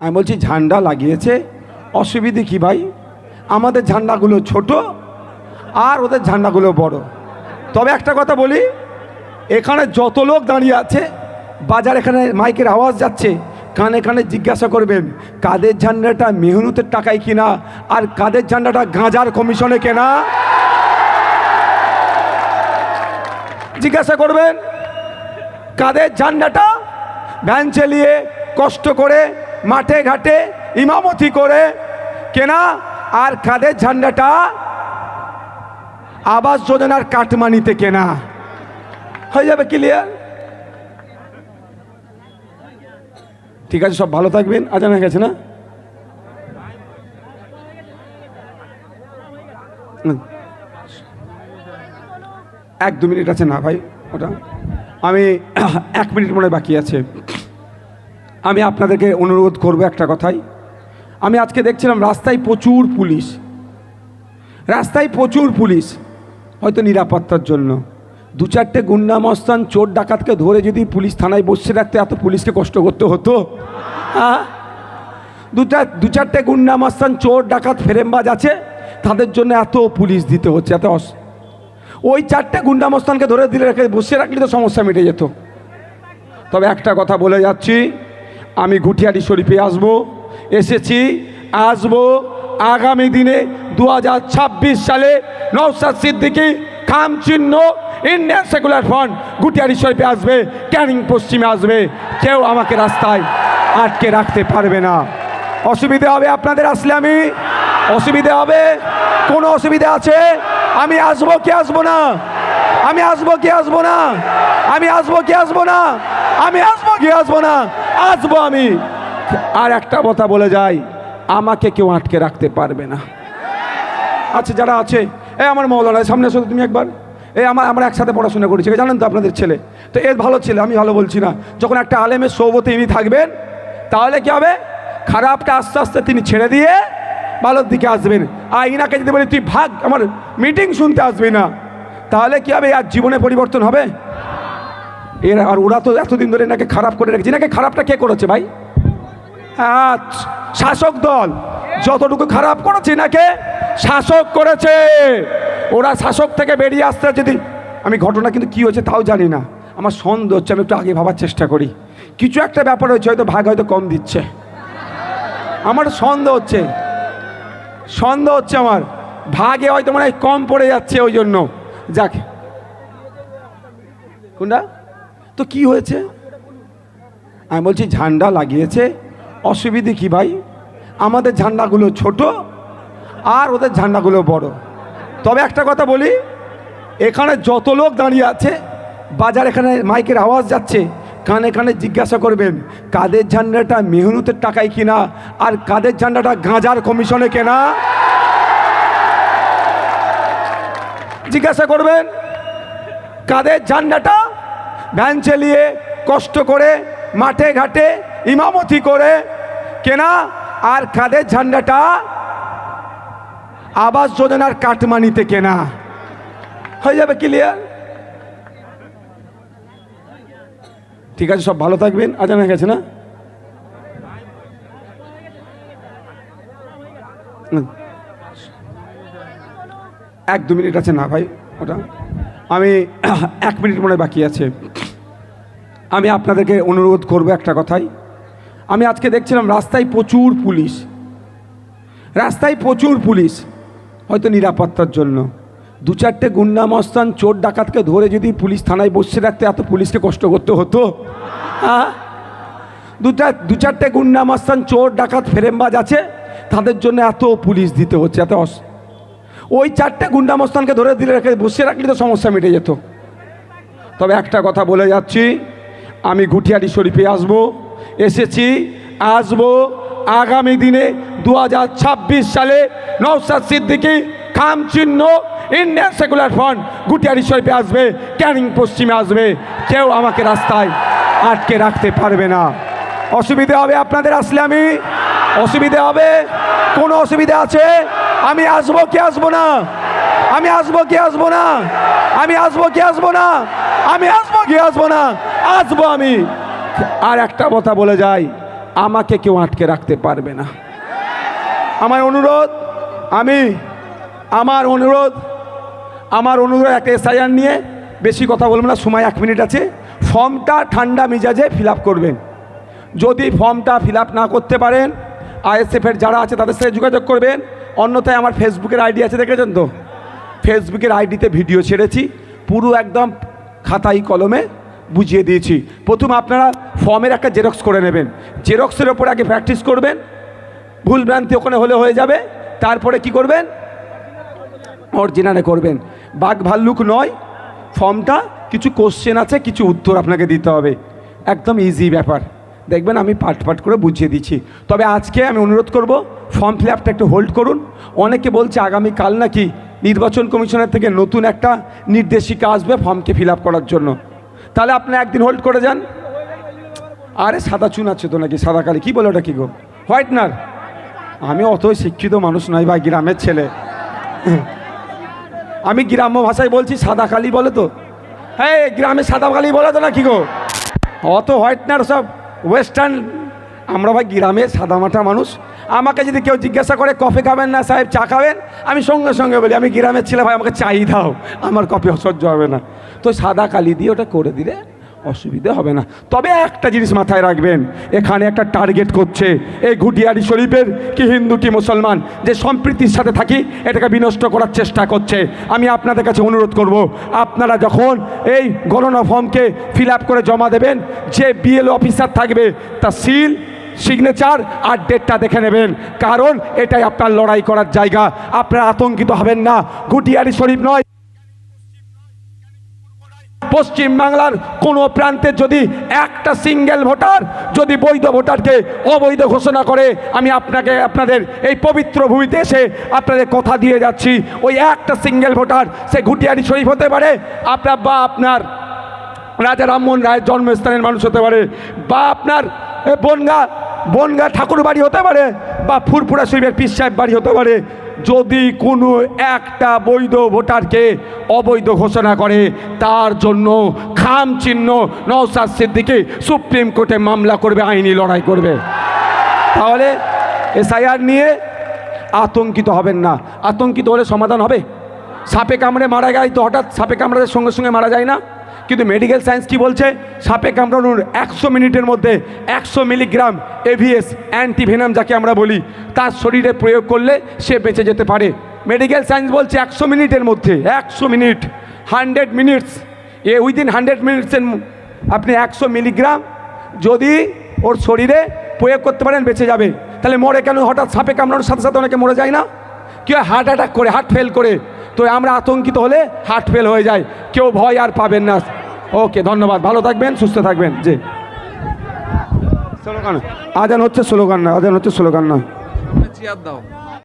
আমি বলছি, ঝান্ডা লাগিয়েছে। অসুবিধে কি ভাই? আমাদের ঝান্ডাগুলো ছোট আর ওদের ঝান্ডাগুলো বড়। তবে একটা কথা বলি, এখানে যত লোক দাঁড়িয়ে আছে, বাজার এখানে মাইকের আওয়াজ যাচ্ছে, কানে কানে জিজ্ঞাসা করবেন, কাদের ঝান্ডাটা মেহনতের টাকায় কিনা আর কাদের ঝান্ডাটা গাঁজার কমিশনে কেনা? জিজ্ঞাসা করবেন, কাদের ঝান্ডাটা ভ্যান চালিয়ে কষ্ট করে মাঠে ঘাটে ইমামতি করে কেনা আর কাদের ঝান্ডাটা? আবাস যোজনার কাটমানিতে কেনা। হয়ে যাবে ক্লিয়ার ঠিক আছে, সব ভালো থাকবেন। আজান হয়ে গেছে না? এক দু মিনিট আছে না ভাই, ওটা? আমি এক মিনিট মনে বাকি আছে। আমি আপনাদেরকে অনুরোধ করব একটা কথাই। আমি আজকে দেখছিলাম রাস্তায় প্রচুর পুলিশ। রাস্তায় প্রচুর পুলিশ, হয়তো নিরাপত্তার জন্য। দু চারটে গুন্ডা মস্তান চোর ডাকাতকে ধরে যদি পুলিশ থানায় বসে রাখতে এত পুলিশকে কষ্ট করতে হতো? হ্যাঁ দুটা দু চারটে গুন্ডা মস্তান চোর ডাকাত, ফেরেমবাজ আছে, তাদের জন্য এত পুলিশ দিতে হচ্ছে, এত অস। ওই চারটে গুন্ডা মস্তানকে ধরে দিলে রেখে বসে রাখলে তো সমস্যা মিটে যেত। তবে একটা কথা বলে যাচ্ছি আমি ঘুটিয়ারি শরীফে আসব, এসেছি, আসব আগামী দিনে দু হাজার ছাব্বিশ সালে নৌসাদ সিদ্দিকি খাম চিহ্ন ইন্ডিয়ান সেকুলার ফ্রন্ট গুটিয়ারি শরীফে আসবে, ক্যানিং পশ্চিমে আসবে। কেউ আমাকে রাস্তায় আটকে রাখতে পারবে না। অসুবিধে হবে আপনাদের আসলে আমি? অসুবিধে হবে? কোনো অসুবিধা আছে? আমি আসব কি আসব না? আমি আসব কি আসব না? আমি আসব কি আসব না? আমি আসব কি আসব না? আসব আমি। আর একটা কথা বলে যাই, আমাকে কেউ আটকে রাখতে পারবে না। আচ্ছা যারা আছে, এ আমার মৌলানা, সামনে আসো তুমি একবার। এ আমার, আমরা একসাথে পড়াশোনা করেছি জানেন তো আপনাদের ছেলে। তো এর ভালো ছেলে, আমি ভালো বলছি না। যখন একটা আলেমের সৌবতে ইনি থাকবেন, তাহলে কি হবে? খারাপটা আস্তে আস্তে তিনি ছেড়ে দিয়ে ভালোর দিকে আসবেন। আর ইনাকে যদি বলি, তুই ভাগ, আমার মিটিং শুনতে আসবি না। তাহলে কি হবে? আর জীবনে পরিবর্তন হবে? এর আর ওরা তো এতদিন ধরে এনাকে খারাপ করে রেখেছে। এনাকে খারাপটা কে করেছে ভাই? শাসক দল যতটুকু খারাপ করেছে নাকে শাসক করেছে। ওরা শাসক থেকে বেরিয়ে আসতে যদি আমি ঘটনা কিন্তু কি হয়েছে তাও জানি না। আমার সন্দেহ হচ্ছে, আমি একটু আগে ভাবার চেষ্টা করি। কিছু একটা ব্যাপার হয়েছে, হয়তো ভাগ হয়তো কম দিচ্ছে। আমার সন্দেহ হচ্ছে সন্দেহ হচ্ছে আমার। ভাগে হয়তো মানে কম পড়ে যাচ্ছে ওই জন্য। যাক। কোনটা? তো কি হয়েছে? আমি বলছি, ঝান্ডা লাগিয়েছে। অসুবিধে কি ভাই? আমাদের ঝান্ডাগুলো ছোট আর ওদের ঝান্ডাগুলো বড়। তবে একটা কথা বলি, এখানে যত লোক দাঁড়িয়ে আছে, বাজার এখানে মাইকের আওয়াজ যাচ্ছে, কানে কানে জিজ্ঞাসা করবেন, কাদের ঝান্ডাটা মেহনতের টাকায় কিনা আর কাদের ঝান্ডাটা গাঁজার কমিশনে কেনা? জিজ্ঞাসা করবেন, কাদের ঝান্ডাটা ভ্যান চালিয়ে কষ্ট করে মাঠে ঘাটে ইমামতি করে, কেনা আর কাদের ঝান্ডাটা আবাস যোজনার কাটমানিতে কেনা। হয়ে যাবে ক্লিয়ার ঠিক আছে, সব ভালো থাকবেন। আজান হয়ে গেছে না? এক দু মিনিট আছে না ভাই, ওটা? আমি এক মিনিট মনে বাকি আছে। আমি আপনাদেরকে অনুরোধ করব একটা কথাই। আমি আজকে দেখছিলাম রাস্তায় প্রচুর পুলিশ। রাস্তায় প্রচুর পুলিশ। হয়তো নিরাপত্তার জন্য। দু চারটে গুন্ডা মস্তান চোর ডাকাতকে ধরে যদি পুলিশ থানায় বসে রাখতে এত পুলিশকে কষ্ট করতে হতো? হ্যাঁ? দুটা দু চারটে গুন্ডা মস্তান চোর ডাকাত, ফেরেমবাজ আছে, তাদের জন্য এত পুলিশ দিতে হচ্ছে, এত ওই চারটে গুন্ডা মস্তানকে ধরে দিলে রেখে বসে রাখলে তো সমস্যা মিটে যেত। তবে একটা কথা বলে যাচ্ছি। আমি ঘুটিয়ারি শরীফে আসব, এসেছি, আসব আগামী দিনে দু হাজার ছাব্বিশ সালে নৌসাদ সিদ্দিকি খাম চিহ্ন ইন্ডিয়ান সেকুলার ফ্রন্ট গুটিয়ারি শরীফে আসবে, ক্যানিং পশ্চিমে আসবে। কেউ আমাকে রাস্তায় আটকে রাখতে পারবে না। অসুবিধে হবে আপনাদের আসলে আমি? অসুবিধে হবে? কোনো অসুবিধা আছে? আমি আসব কি আসব না? আমি আসব কি আসব না? আমি আসব কি আসব না? আমি আসব কি আসব না? আসব আমি। আর একটা কথা বলে যাই, আমাকে কেউ আটকে রাখতে পারবে না। আমার অনুরোধ, আমি, আমার অনুরোধ আমার অনুরোধ একটা এসআইআর নিয়ে বেশি কথা বলব না, সময় এক মিনিট আছে। ফর্মটা ঠান্ডা মেজাজে ফিল করবেন। যদি ফর্মটা ফিল না করতে পারেন আইএসএফের যারা আছে তাদের সাথে যোগাযোগ করবেন। অন্যথায় আমার ফেসবুকের আইডি আছে, দেখেছেন তো? ফেসবুকের আইডিতে ভিডিও ছেড়েছি। পুরো একদম খাতাই কলমে বুঝিয়ে দিয়েছি। প্রথম আপনারা ফর্মের একটা জেরক্স করে নেবেন। জেরক্সের ওপর আগে প্র্যাকটিস করবেন। ভুলভ্রান্তি ওখানে হলে হয়ে যাবে। তারপরে কি করবেন? অরিজিনালে করবেন। বাঘ ভাল্লুক নয়। ফর্মটা কিছু কোশ্চেন আছে, কিছু উত্তর আপনাকে দিতে হবে। একদম ইজি ব্যাপার। দেখবেন আমি পাট পাট করে বুঝিয়ে দিচ্ছি। তবে আজকে আমি অনুরোধ করব ফর্ম ফিল আপটা একটু হোল্ড করুন। অনেকে বলছে আগামীকাল নাকি নির্বাচন কমিশনের থেকে নতুন একটা নির্দেশিকা আসবে ফর্মকে ফিল করার জন্য। তাহলে আপনি একদিন হোল্ড করে যান। আরে সাদা চুন আছে তো নাকি? সাদা কালি। কী বলে ওটা কী গো? হোয়াইটনার আমি অতই শিক্ষিত মানুষ নয় ভাই, গ্রামের ছেলে। আমি গ্রাম্য ভাষায় বলছি সাদা কালি বলে তো। হ্যাঁ গ্রামে সাদা কালি বলে তো না কি গো? অত হোয়াইটনার সব ওয়েস্টার্ন আমরা ভাই গ্রামে সাদা মাঠা মানুষ। আমাকে যদি কেউ জিজ্ঞাসা করে, কফি খাবেন না সাহেব? চা খাবেন? আমি সঙ্গে সঙ্গে বলি, আমি গ্রামের ছেলে ভাই, আমাকে চাই দাও। আমার কফি অসহ্য হবে না। তো সাদা কালি দিয়ে ওটা করে দিলে অসুবিধে হবে না। তবে একটা জিনিস মাথায় রাখবেন, এখানে একটা টার্গেট করছে এই ঘুটিয়ারি শরীফের কি হিন্দু, কি মুসলমান, যে সম্প্রীতির সাথে থাকি, এটাকে বিনষ্ট করার চেষ্টা করছে। আমি আপনাদের কাছে অনুরোধ করব, আপনারা যখন এই গণনা ফর্মকে ফিল করে জমা দেবেন, যে বিএল অফিসার থাকবে তা সিল সিগনেচার আর ডেটটা দেখে নেবেন। কারণ এটাই আপনার লড়াই করার জায়গা। আপনারা আতঙ্কিত হবেন না। গুটিয়ারি শরীফ নয়। পশ্চিম বাংলার কোনো প্রান্তে যদি একটা সিঙ্গেল ভোটার যদি বৈধ ভোটারকে অবৈধ ঘোষণা করে, আমি আপনাকে, আপনাদের এই পবিত্র ভূমিতে এসে আপনাদের কথা দিয়ে যাচ্ছি। ওই একটা সিঙ্গেল ভোটার সে ঘুটিয়ারি শরীফ হতে পারে, আপনার বা আপনার রাজা রামমোহন রায়ের জন্মস্থানের মানুষ হতে পারে, বা আপনার বনগা বনগা ঠাকুর বাড়ি হতে পারে বা ফুরফুরা শরীফের পীর সাহেব বাড়ি হতে পারে, যদি কোনো একটা বৈধ ভোটারকে অবৈধ ঘোষণা করে, তার জন্য খাম চিহ্ন নওসাদ সিদ্দিকি সুপ্রিম কোর্টে মামলা করবে, আইনি লড়াই করবে। তাহলে এসআইআর নিয়ে আতঙ্কিত হবেন না। আতঙ্কিত হলে সমাধান হবে। সাপে কামড়ে মারা যায় তো হঠাৎ সাপে কামড়াতে সঙ্গে সঙ্গে মারা যায় না? কিন্তু মেডিকেল সায়েন্স কি বলছে? সাপে কামড়ানোর একশো মিনিটের মধ্যে একশো মিলিগ্রাম এভিএস অ্যান্টিভেনাম যাকে আমরা বলি, তার শরীরে প্রয়োগ করলে সে বেঁচে যেতে পারে। মেডিকেল সায়েন্স বলছে একশো মিনিটের মধ্যে, একশো মিনিট হান্ড্রেড মিনিটস এ উইদিন হান্ড্রেড মিনিটসের আপনি একশো মিলিগ্রাম যদি ওর শরীরে প্রয়োগ করতে পারেন, বেঁচে যাবে। তাহলে মরে কেন? হঠাৎ সাপে কামড়ানোর সাথে সাথে অনেকে মরে যায় না? কেউ হার্ট অ্যাটাক করে হার্ট ফেল করে। তো আমরা আতঙ্কিত হলে হার্ট ফেল হয়ে যায়। কেউ ভয় আর পাবেন না। ওকে ধন্যবাদ। ভালো থাকবেন সুস্থ থাকবেন। জি। স্লোগান। আজান হচ্ছে স্লোগান না আজান হচ্ছে স্লোগান নয় চেয়ার দাও।